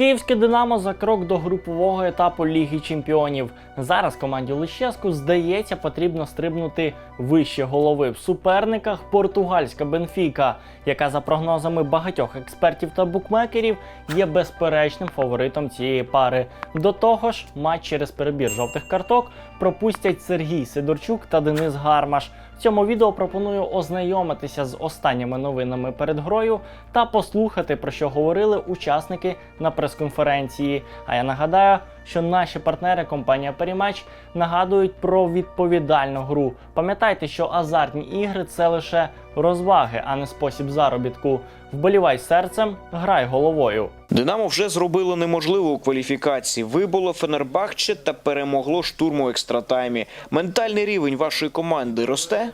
Київське Динамо за крок до групового етапу Ліги Чемпіонів. Зараз команді Лищеску здається потрібно стрибнути вище голови в суперниках португальська Бенфіка, яка за прогнозами багатьох експертів та букмекерів є безперечним фаворитом цієї пари. До того ж, матч через перебір жовтих карток пропустять Сергій Сидорчук та Денис Гармаш. В цьому відео пропоную ознайомитися з останніми новинами перед грою та послухати про що говорили учасники на прес-конференції. А я нагадаю, що наші партнери компанія Перімач нагадують про відповідальну гру. Пам'ятайте, що азартні ігри це лише розваги, а не спосіб заробітку. Вболівай серцем, грай головою. Динамо вже зробило неможливе у кваліфікації. Вибуло Фенербахче та перемогло штурму екстратаймі. Ментальний рівень вашої команди росте?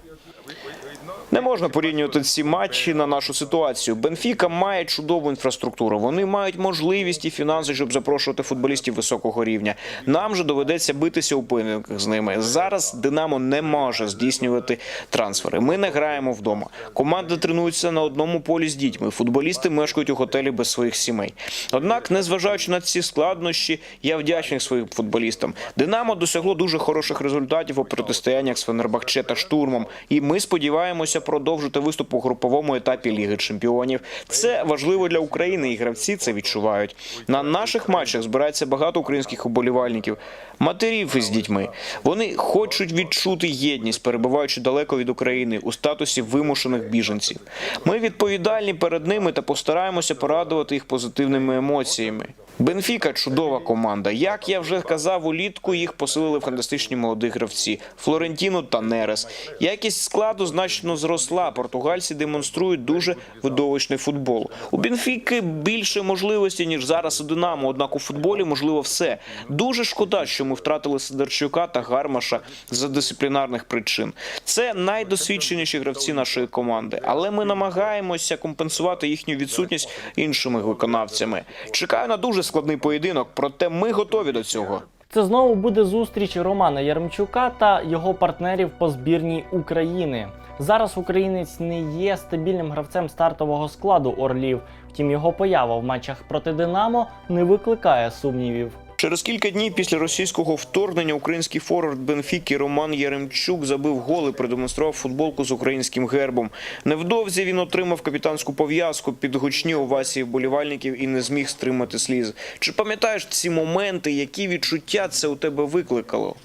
Не можна порівнювати ці матчі на нашу ситуацію. Бенфіка має чудову інфраструктуру. Вони мають можливість і фінанси, щоб запрошувати футболістів високого рівня. Нам же доведеться битися у поєдинках з ними. Зараз Динамо не може здійснювати трансфери. Ми не граємо вдома. Команда тренується на одному полі з дітьми. Футболісти мешкають у готелі без своїх сімей. Однак, незважаючи на ці складнощі, я вдячний своїм футболістам. Динамо досягло дуже хороших результатів у протистояннях з Фенербахче та штурмом. І ми сподіваємося продовжити виступ у груповому етапі Ліги Чемпіонів. Це важливо для України, і гравці це відчувають. На наших матчах збирається багато українських уболівальників, матерів із дітьми. Вони хочуть відчути єдність, перебуваючи далеко від України у статусі вимушених біженців. Ми відповідальні перед ними та постараємося порадувати їх позитивними емоціями. Бенфіка чудова команда. Як я вже казав, улітку їх посилили фантастичні молоді гравці Флорентіно та Нерес. Якість складу значно зросла. Португальці демонструють дуже видовищний футбол. У Бенфіки більше можливостей ніж зараз у Динамо. Однак у футболі можливо все. Дуже шкода, що ми втратили Сидорчука та Гармаша за дисциплінарних причин. Це найдосвідченіші гравці нашої команди, але ми намагаємося компенсувати їхню відсутність іншими виконавцями. Чекаю на дуже складний поєдинок, проте ми готові до цього. Це знову буде зустріч Романа Ярмчука та його партнерів по збірній України. Зараз українець не є стабільним гравцем стартового складу Орлів. Втім, його поява в матчах проти Динамо не викликає сумнівів. Через кілька днів після російського вторгнення український форвард Бенфіки Роман Яремчук забив гол і продемонстрував футболку з українським гербом. Невдовзі він отримав капітанську пов'язку під гучні овації вболівальників і не зміг стримати сліз. Чи пам'ятаєш ці моменти, які відчуття це у тебе викликало?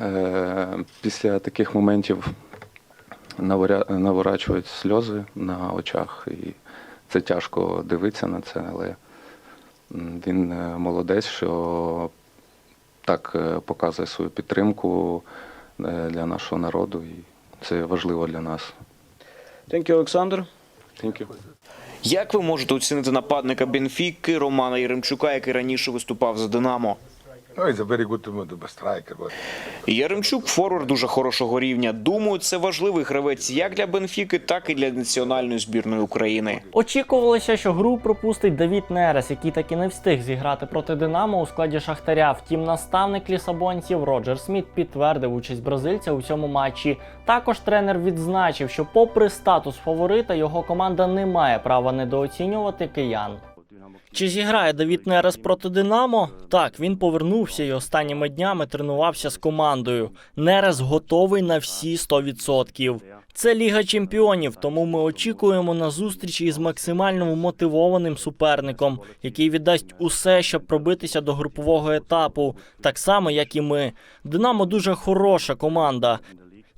Е, Після таких моментів наворачують сльози на очах, і це тяжко дивитися на це, але він е, молодець, що так е, показує свою підтримку е, для нашого народу, і це важливо для нас. Дякую, Олександр. Дякую. Як ви можете оцінити нападника Бенфіки Романа Яремчука, який раніше виступав за Динамо? But Яремчук форвард дуже хорошого рівня. Думаю, це важливий гравець як для Бенфіки, так і для національної збірної України. Очікувалося, що гру пропустить Давід Нерес, який таки не встиг зіграти проти Динамо у складі Шахтаря. Втім, наставник лісабонців Роджер Сміт підтвердив участь бразильця у цьому матчі. Також тренер відзначив, що, попри статус фаворита, його команда не має права недооцінювати киян. Чи зіграє Давід Нерес проти Динамо? Так, він повернувся і останніми днями тренувався з командою. Нерес готовий на всі 100%. Це Ліга Чемпіонів, тому ми очікуємо на зустріч із максимально мотивованим суперником, який віддасть усе, щоб пробитися до групового етапу, так само як і ми. Динамо дуже хороша команда.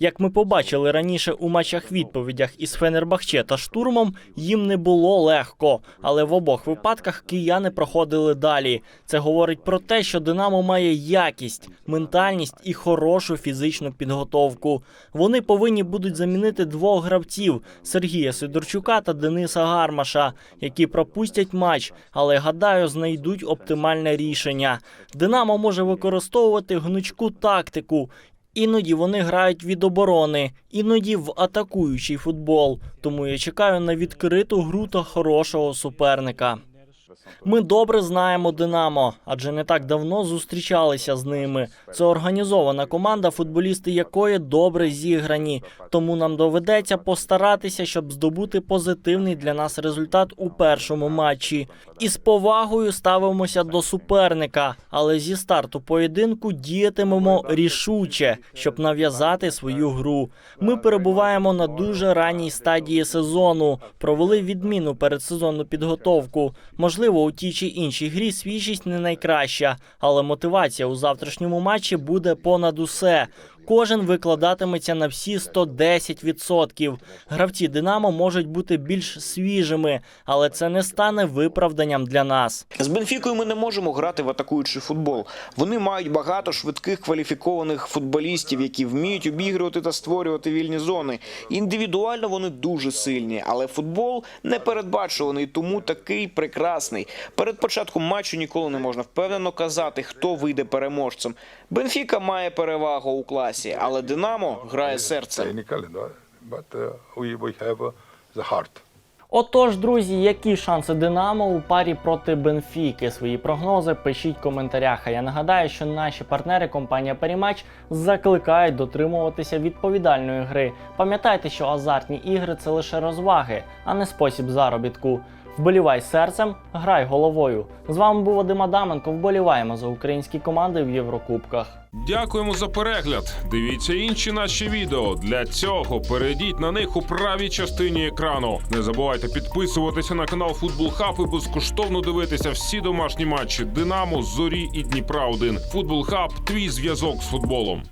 Як ми побачили раніше у матчах відповідях із Фенербахче та штурмом, їм не було легко, але в обох випадках кияни проходили далі. Це говорить про те, що Динамо має якість, ментальність і хорошу фізичну підготовку. Вони повинні будуть замінити двох гравців Сергія Сидорчука та Дениса Гармаша, які пропустять матч, але гадаю, знайдуть оптимальне рішення. Динамо може використовувати гнучку тактику. Іноді вони грають від оборони, іноді в атакуючий футбол. Тому я чекаю на відкриту гру та хорошого суперника. Ми добре знаємо Динамо, адже не так давно зустрічалися з ними. Це організована команда, футболісти якої добре зіграні. Тому нам доведеться постаратися, щоб здобути позитивний для нас результат у першому матчі. І з повагою ставимося до суперника, але зі старту поєдинку діятимемо рішуче, щоб нав'язати свою гру. Ми перебуваємо на дуже ранній стадії сезону. Провели відмінну передсезонну підготовку. Можливо, у тій чи іншій грі свіжість не найкраща, але мотивація у завтрашньому матчі буде понад усе. Кожен викладатиметься на всі 110%. Гравці Динамо можуть бути більш свіжими, але це не стане виправданням для нас. З Бенфікою ми не можемо грати в атакуючий футбол. Вони мають багато швидких кваліфікованих футболістів, які вміють обігрувати та створювати вільні зони. Індивідуально вони дуже сильні, але футбол не передбачуваний, тому такий прекрасний. Перед початком матчу ніколи не можна впевнено казати, хто вийде переможцем. Бенфіка має перевагу у класі, але Динамо грає серцем. Uh, uh. Отож, друзі, які шанси Динамо у парі проти Бенфіки? Свої прогнози пишіть в коментарях. А я нагадаю, що наші партнери компанія Парімач закликають дотримуватися відповідальної гри. Пам'ятайте, що азартні ігри це лише розваги, а не спосіб заробітку. Вболівай серцем, грай головою. З вами був Вадим Адаменко. Вболіваємо за українські команди в Єврокубках. Дякуємо за перегляд. Дивіться інші наші відео. Для цього перейдіть на них у правій частині екрану. Не забувайте підписуватися на канал Футбол Хаб і безкоштовно дивитися всі домашні матчі Динамо, Зорі і Дніпра 1 Футбол Хаб твій зв'язок з футболом.